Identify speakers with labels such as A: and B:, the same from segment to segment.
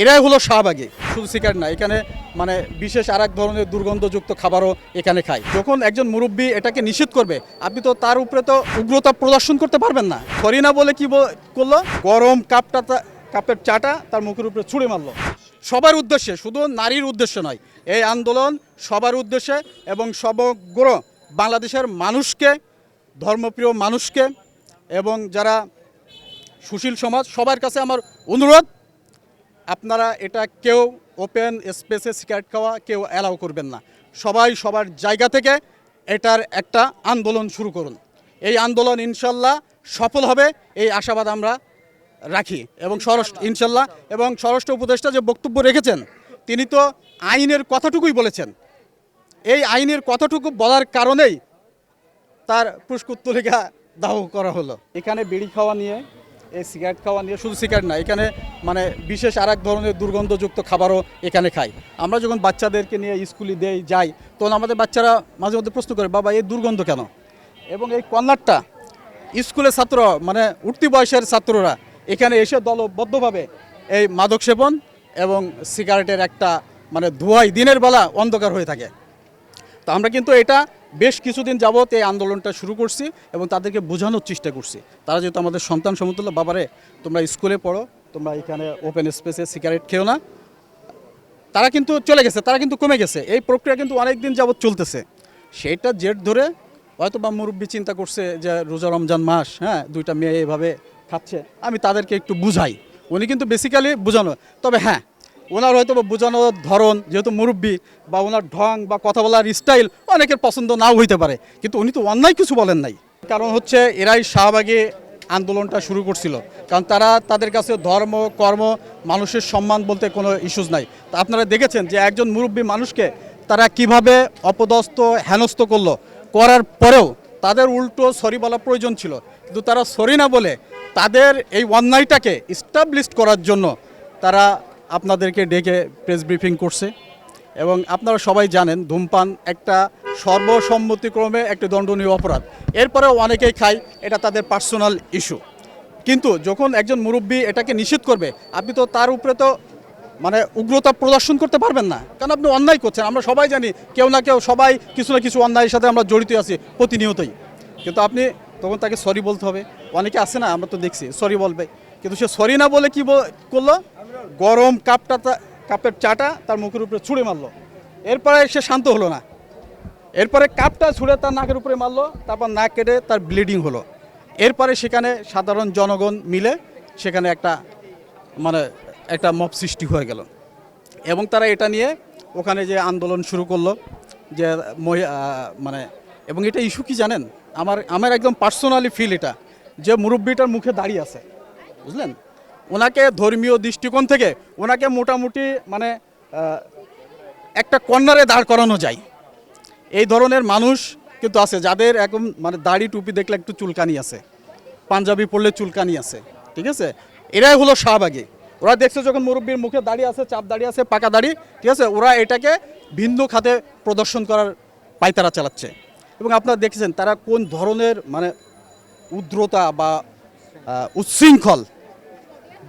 A: এরাই হলো শাহবাগী। শুধু সিগারেট না, এখানে মানে বিশেষ আর এক ধরনের দুর্গন্ধযুক্ত খাবারও এখানে খায়। যখন একজন মুরব্বী এটাকে নিষেধ করবে, আপনি তো তার উপরে তো উগ্রতা প্রদর্শন করতে পারবেন না। সরি না বলে কি করল? গরম কাপটা কাপের চাটা তার মুখের উপরে ছুঁড়ে মারলো। সবার উদ্দেশ্যে, শুধু নারীর উদ্দেশ্য নয়, এই আন্দোলন সবার উদ্দেশ্যে এবং সমগ্র বাংলাদেশের মানুষকে, ধর্মপ্রিয় মানুষকে এবং যারা সুশীল সমাজ, সবার কাছে আমার অনুরোধ আপনারা এটা কেউ ওপেন স্পেসে সিগারেট খাওয়া কেউ অ্যালাউ করবেন না। সবাই সবার জায়গা থেকে এটার একটা আন্দোলন শুরু করুন। এই আন্দোলন ইনশাল্লাহ সফল হবে, এই আশাবাদ আমরা রাখি। এবং স্বরাষ্ট্র, ইনশাল্লাহ, এবং স্বরাষ্ট্র উপদেষ্টা যে বক্তব্য রেখেছেন, তিনি তো আইনের কথাটুকুই বলেছেন। এই আইনের কথাটুকু বলার কারণেই তার পুষ্কুত্তলিকা দাহ করা হলো। এখানে বিড়ি খাওয়া নিয়ে এই সিগারেট খাওয়া নিয়ে শুধু সিগারেট না, এখানে মানে বিশেষ আর এক ধরনের দুর্গন্ধযুক্ত খাবারও এখানে খাই। আমরা যখন বাচ্চাদেরকে নিয়ে স্কুলে দেই, যাই, তখন আমাদের বাচ্চারা মাঝে মধ্যে প্রশ্ন করে, বাবা এই দুর্গন্ধ কেন? এবং এই কর্নারটা স্কুলের ছাত্র মানে উঠতি বয়সের ছাত্ররা এখানে এসে দলবদ্ধভাবে এই মাদক সেবন এবং সিগারেটের একটা মানে ধোঁয়াই দিনের বেলা অন্ধকার হয়ে থাকে। তো আমরা কিন্তু এটা বেশ কিছুদিন যাবত এই আন্দোলনটা শুরু করছি এবং তাদেরকে বোঝানোর চেষ্টা করছি। তারা যেহেতু আমাদের সন্তান সমতুল্য, বাবারে, তোমরা স্কুলে পড়ো, তোমরা এখানে ওপেন স্পেসে সিগারেট খেও না। তারা কিন্তু চলে গেছে, তারা কিন্তু কমে গেছে। এই প্রক্রিয়া কিন্তু অনেক দিন যাবত চলতেছে। সেইটা জেট ধরে হয়তো বা মুরব্বী চিন্তা করছে যে রোজা রমজান মাস হ্যাঁ দুইটা মেয়ে এভাবে খাচ্ছে। আমি তাদেরকে একটু বুঝাই। উনি কিন্তু বেসিক্যালি বোঝানো। তবে হ্যাঁ ওনার হয়তো বা বোঝানোর ধরন, যেহেতু মুরব্বী বা ওনার ঢং বা কথা বলার স্টাইল অনেকের পছন্দ নাও হইতে পারে। কিন্তু উনি তো অন্যায় কিছু বলেন নাই। কারণ হচ্ছে এরাই শাহবাগে আন্দোলনটা শুরু করছিল। কারণ তারা তাদের কাছে ধর্ম, কর্ম, মানুষের সম্মান বলতে কোনো ইস্যুস নাই। তা আপনারা দেখেছেন যে একজন মুরব্বী মানুষকে তারা কীভাবে অপদস্থ, হেনস্থ করল। করার পরেও তাদের উল্টো সরি বলা প্রয়োজন ছিল। কিন্তু তারা সরি না বলে তাদের এই অন্যায়টাকে স্টাবলিশ করার জন্য তারা আপনাদেরকে ডেকে প্রেস ব্রিফিং করছে। এবং আপনারা সবাই জানেন, ধূমপান একটা সর্বসম্মতিক্রমে একটি দণ্ডনীয় অপরাধ। এরপরেও অনেকেই খায়, এটা তাদের পার্সোনাল ইস্যু কিন্তু যখন একজন মুরব্বী এটাকে নিষেধ করবে, আপনি তো তার উপরে তো মানে উগ্রতা প্রদর্শন করতে পারবেন না। কারণ আপনি অন্যায় করছেন, আমরা সবাই জানি, কেউ না কেউ, সবাই কিছু না কিছু অন্যায়ের সাথে আমরা জড়িত আছি, প্রতিনিয়তই। কিন্তু আপনি তখন তাকে সরি বলতে হবে। অনেকে আছে না, আমরা তো দেখছি সরি বলবে। কিন্তু সে সরি না বলে কি করল? গরম কাপটা কাপের চাটা তার মুখের উপরে ছুঁড়ে মারলো। এরপরে সে শান্ত হলো না। এরপরে কাপটা ছুঁড়ে তার নাকের উপরে মারলো, তারপর নাক কেটে তার ব্লিডিং হলো। এরপরে সেখানে সাধারণ জনগণ মিলে সেখানে একটা মানে একটা মব সৃষ্টি হয়ে গেল। এবং তারা এটা নিয়ে ওখানে যে আন্দোলন শুরু করল, যে মানে এবং এটা ইস্যু কি জানেন? আমার আমার একদম পার্সোনালি ফিল এটা, যে মুরব্বীটার মুখে দাঁড়িয়ে আছে। বুঝলেন? ওনাকে ধর্মীয় দৃষ্টিকোণ থেকে ওনাকে মোটামুটি মানে একটা কর্নারে দাঁড় করানো যায়। এই ধরনের মানুষ কিন্তু আছে যাদের একদম মানে দাড়ি টুপি দেখলে একটু চুলকানি আছে, পাঞ্জাবি পরলে চুলকানি আছে, ঠিক আছে? এরাই হলো শাহবাগী। ওরা দেখছে যখন মুরব্বীর মুখে দাড়ি আছে, চাপ দাড়ি আছে, পাকা দাড়ি, ঠিক আছে? ওরা এটাকে ভিন্ন খাতে প্রদর্শন করার পায়তারা চালাচ্ছে। এবং আপনারা দেখেছেন তারা কোন ধরনের মানে উদ্রতা বা উচ্ছৃঙ্খল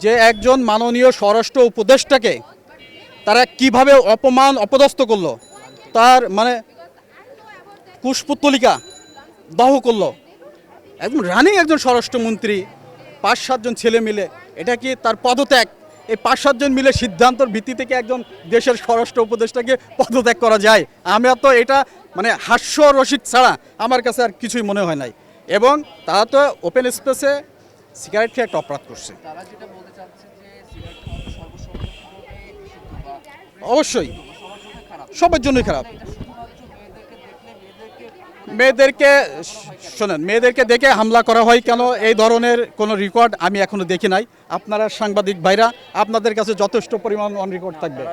A: যে একজন মাননীয় স্বরাষ্ট্র উপদেষ্টাকে তারা কীভাবে অপমান, অপদস্থ করল, তার মানে কুশপুত্তলিকা দাহ করল। একদম রানিং একজন স্বরাষ্ট্রমন্ত্রী, পাঁচ সাতজন ছেলে মিলে, এটা কি তার পদত্যাগ? এই পাঁচ সাতজন মিলে সিদ্ধান্তর ভিত্তি থেকে একজন দেশের স্বরাষ্ট্র উপদেষ্টাকে পদত্যাগ করা যায়? আমি তো এটা মানে হাস্য রসিক ছাড়া আমার কাছে আর কিছুই মনে হয় নাই। এবং তারা তো ওপেন স্পেসে সিগারেট খেয়ে একটা অপরাধ করছে। অবশ্যই।
B: সবার জন্য খারাপ।
A: সবার জন্যই খারাপ।
B: মেয়েদেরকে
A: শোনেন মেয়েদেরকে দেখে হামলা করা হয় কেন? এই ধরনের কোনো রেকর্ড আমি এখনও দেখি নাই। আপনারা সাংবাদিক ভাইরা আপনাদের কাছে যথেষ্ট পরিমাণ অন রেকর্ড থাকবে।